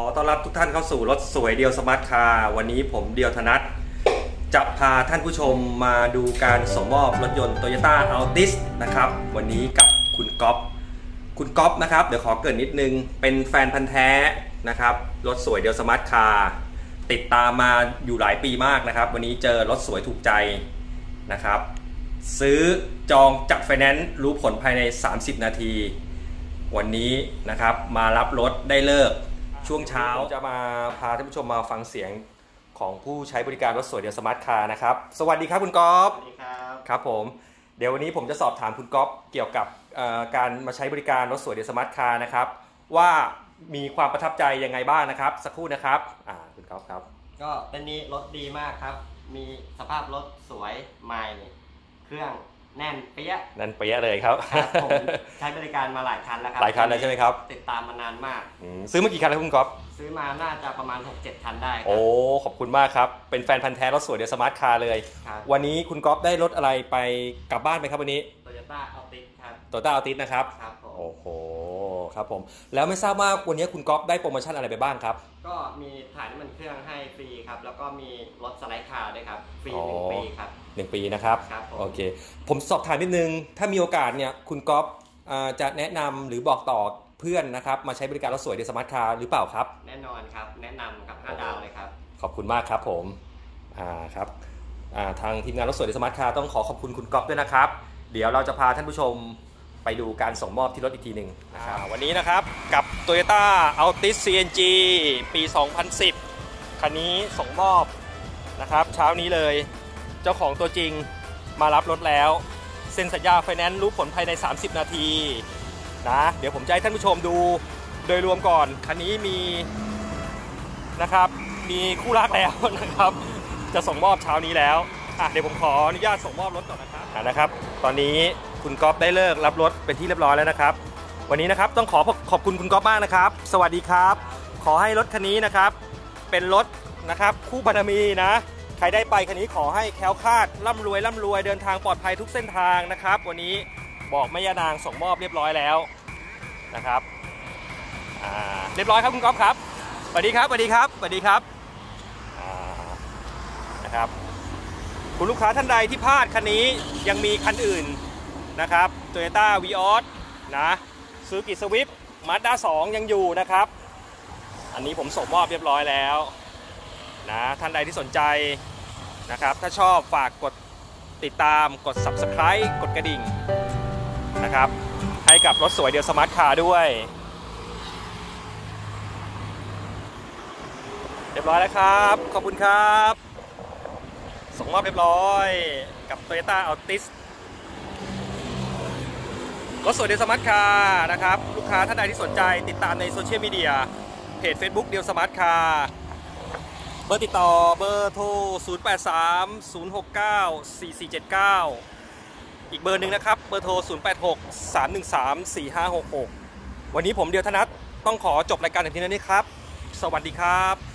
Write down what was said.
ขอต้อนรับทุกท่านเข้าสู่รถสวยเดียวสมาร์ทคาร์วันนี้ผมเดียวธนัทจะพาท่านผู้ชมมาดูการส่งมอบรถยนต์ Toyota Altis นะครับ วันนี้กับคุณก๊อฟคุณก๊อฟนะครับ เดี๋ยวขอเกรินนิดนึง เป็นแฟนพันธ์แท้นะครับ รถสวยเดียวสมาร์ทคาร์ติดตามมาอยู่หลายปีมากนะครับ วันนี้เจอรถสวยถูกใจนะครับ ซื้อจองจัดไฟแนนซ์รู้ผลภายใน 30 นาที วันนี้นะครับมารับรถได้เลิก ช่วงเช้าจะมาพาท่านผู้ชมมาฟังเสียงของผู้ใช้บริการรถสวยเดียวสมาร์ทคาร์นะครับ สวัสดีครับคุณก๊อฟสวัสดีครับครับผมเดี๋ยววันนี้ผมจะสอบถามคุณก๊อฟเกี่ยวกับเอ่อการมาใช้บริการรถสวยเดียวสมาร์ทคาร์นะครับ ว่ามีความประทับใจยังไงบ้างนะครับ สักครู่นะครับอ่าคุณก๊อฟครับ ก็เป็นนี้รถดีมากครับ มีสภาพรถสวยใหม่ เครื่อง แน่นเปี้ยะนั่นเปียะเลยครับครับผมใช้บริการมาหลายคันแล้วครัหลายคันแล้วใช่ไหมครับติดตามมานานมาก อืมซื้อมากี่คันแล้วคุณก๊อฟซื้อมาน่าจะประมาณ 6-7 คันได้ครัโอ้ขอบคุณมากครับ เป็นแฟนพันธ์แท้รถสวยเดียวสมาร์ทคาร์เลย ครับวันนี้คุณก๊อฟได้รถอะไรไปกลับบ้านไหมครับวันนี้โตโยต้าอัลติสครับโตต้าอัลติสนะครับ ครับผม โอ้โห ครับผม แล้วไม่ทราบว่าวันนี้คุณก๊อฟได้โปรโมชั่นอะไรไปบ้างครับ ก็มีถ่ายน้ำมันเครื่องให้ฟรีครับ แล้วก็มีรถสไลด์คาร์ด้วยครับ ฟรีอ๋อหนึ่งปีครับ1ปีนะครับ ครับผมโอเค ผมสอบถามนิดนึง ถ้ามีโอกาสเนี่ยคุณก๊อฟอ่าจะแนะนำหรือบอกต่อเพื่อนนะครับ มาใช้บริการรถสวยในสมาร์ทคาร์หรือเปล่าครับ แน่นอนครับ แนะนำกับ5ดาวเลยครับ ขอบคุณมากครับผมอ่าครับอ่าทางทีมงานรถสวยในสมาร์ทคาร์ต้องขอขอบคุณคุณก๊อฟด้วยนะครับ เดี๋ยวเราจะพาท่านผู้ชม ไปดูการส่งมอบที่รถอีกทีหนึ่งนะครับวันนี้นะครับกับ Toyota Altis CNG ปี 2010 คันนี้ส่งมอบนะครับเช้านี้เลยเจ้าของตัวจริงมารับรถแล้วเซ็นสัญญาไฟแนนซ์รู้ผลภายใน 30 นาทีนะเดี๋ยวผมจะให้ท่านผู้ชมดูโดยรวมก่อน คันนี้มีนะครับมีคู่รักแล้วนะครับ จะส่งมอบเช้านี้แล้วอะเดี๋ยวผมขออนุญาตส่งมอบรถก่อนนะครับอะนะครับ ตอนนี้ คุณก๊อฟได้เลิกรับรถเป็นที่เรียบร้อยแล้วนะครับ วันนี้นะครับต้องขอขอบคุณคุณก๊อฟมากนะครับ สวัสดีครับ ขอให้รถคันนี้นะครับ เป็นรถนะครับคู่บารมีนะใครได้ไปคันนี้ขอให้แคล้วคลาดร่ำรวยร่ำรวยเดินทางปลอดภัยทุกเส้นทางนะครับ วันนี้บอกแม่ยานางส่งมอบเรียบร้อยแล้วนะครับเรียบร้อยครับคุณก๊อฟครับสวัสดีครับสวัสดีครับสวัสดีครับนะครับคุณลูกค้าท่านใดที่พลาดคันนี้ยังมีคันอื่น นะครับ Toyota v ีออสนะซูกิสวิฟมาด้า2ยังอยู่นะครับ อันนี้ผมส่งมอบเรียบร้อยแล้วนะท่านใดที่สนใจนะครับ ถ้าชอบฝากกดติดตามกด subscribe กดกระดิ่งนะครับ ให้กับรถสวยเดียวสมาร์ทคาร์ด้วย เรียบร้อยแล้วครับ ขอบคุณครับ ส่งมอบเรียบร้อยกับ Toyota Altis รถสวยเดียวสมาร์ทคาร์นะครับ ลูกค้าท่านใดที่สนใจติดตามในโซเชียลมีเดียเพจ Facebook เดียวสมาร์ทคาร์เบอร์ติดต่อเบอร์โทร 083 069 4479 อีกเบอร์หนึ่งนะครับ เบอร์โทร 086 313 4566 วันนี้ผมเดียวธนัทต้องขอจบรายการถึงที่นี้ครับ สวัสดีครับ